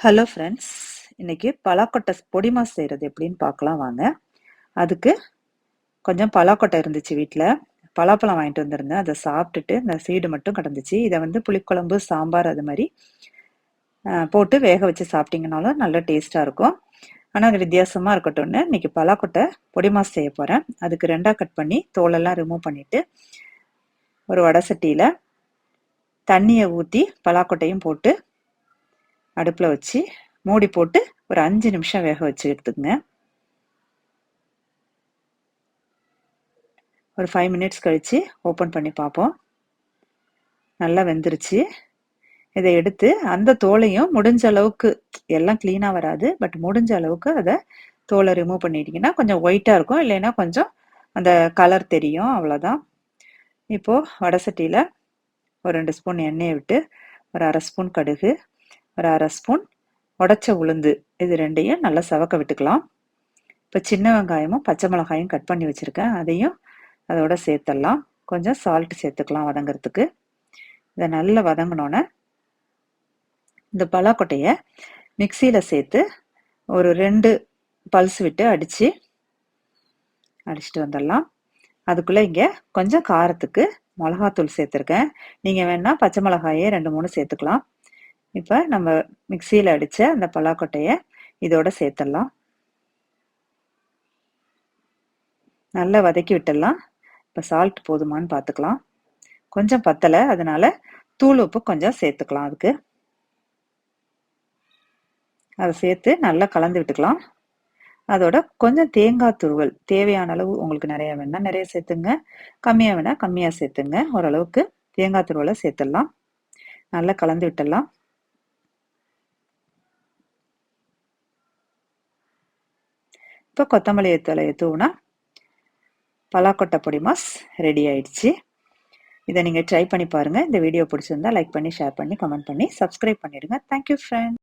Hello friends இன்னைக்கு பலாக்கொட்டை பொடி mass செய்கிறது எப்படின்னு பார்க்கலாம் வாங்க. அதுக்கு கொஞ்சம் பலாக்கொட்டை இருந்துச்சு வீட்டில் பலாப்பழம் வாங்கிட்டு வந்திருந்தேன். அதை சாப்பிட்டுட்டு இந்த சீடு மட்டும் கிடந்துச்சு. இதை வந்து புளிக்குழம்பு சாம்பார் அது மாதிரி போட்டு வேக வச்சு சாப்பிட்டீங்கனாலும் நல்ல டேஸ்ட்டாக இருக்கும். ஆனால் அது வித்தியாசமாக இருக்கட்டும்னு இன்றைக்கி பலாக்கொட்டை பொடி மாஸ் செய்ய போகிறேன் அதுக்கு ரெண்டாக கட் பண்ணி தோலெல்லாம் ரிமூவ் பண்ணிவிட்டு ஒரு வடை சட்டியில் தண்ணியை ஊற்றி பலாக்கொட்டையும் போட்டு அடுப்பில் வச்சு மூடி போட்டு ஒரு அஞ்சு நிமிஷம் வேக வச்சு எடுத்துக்கங்க. ஒரு ஃபைவ் மினிட்ஸ் கழித்து ஓப்பன் பண்ணி பார்ப்போம். நல்லா வெந்துருச்சு. இதை எடுத்து அந்த தோலையும் முடிஞ்ச அளவுக்கு எல்லாம் க்ளீனாக வராது பட் முடிஞ்ச அளவுக்கு அதை தோலை ரிமூவ் பண்ணிட்டீங்கன்னா கொஞ்சம் ஒயிட்டாக இருக்கும். இல்லைன்னா கொஞ்சம் அந்த கலர் தெரியும் அவ்வளோதான் இப்போது வடை சட்டியில் ஒரு ரெண்டு ஸ்பூன் எண்ணெயை விட்டு ஒரு அரை ஸ்பூன் கடுகு ஒரு அரை ஸ்பூன் உடச்ச உளுந்து. இது ரெண்டையும் நல்லா சவக்க விட்டுக்கலாம். இப்போ சின்ன வெங்காயமும் பச்சை மிளகாயும் கட் பண்ணி வச்சுருக்கேன். அதையும் அதோட சேர்த்துடலாம். கொஞ்சம் சால்ட் சேர்த்துக்கலாம் வதங்கிறதுக்கு. இதை நல்லா வதங்கினோன்னே இந்த பலாக்கொட்டையை மிக்சியில் சேர்த்து ஒரு ரெண்டு பல்ஸ் விட்டு அடித்து அடிச்சுட்டு வந்துடலாம். அதுக்குள்ளே இங்கே கொஞ்சம் காரத்துக்கு மிளகாத்தூள் சேர்த்துருக்கேன். நீங்கள் வேணால் பச்சை மிளகாயே ரெண்டு மூணு சேர்த்துக்கலாம். இப்போ நம்ம மிக்சியில் அடித்த அந்த பலாக்கொட்டையை இதோட சேர்த்துடலாம். நல்லா வதக்கி விட்டுடலாம். இப்போ சால்ட் போதுமான்னு பார்த்துக்கலாம் கொஞ்சம் பத்தலை அதனால தூள் உப்பு கொஞ்சம் சேர்த்துக்கலாம் அதுக்கு. அதை சேர்த்து நல்லா கலந்து விட்டுக்கலாம். அதோட கொஞ்சம் தேங்காய் துருவல் தேவையான அளவு உங்களுக்கு நிறைய வேணால் நிறைய சேர்த்துங்க. கம்மியாக வேணால் கம்மியாக சேர்த்துங்க. ஓரளவுக்கு தேங்காய் துருவலை சேர்த்துடலாம். நல்லா கலந்து விட்டுடலாம். இப்போ கொத்தமல்லி தலையை தூணா பலாக்கொட்டை பொடி மாஸ் ரெடி ஆயிடுச்சு. இதை நீங்கள் ட்ரை பண்ணி பாருங்கள் இந்த வீடியோ பிடிச்சிருந்தா லைக் பண்ணி ஷேர் பண்ணி கமெண்ட் பண்ணி சப்ஸ்கிரைப் பண்ணிடுங்க. Thank you friend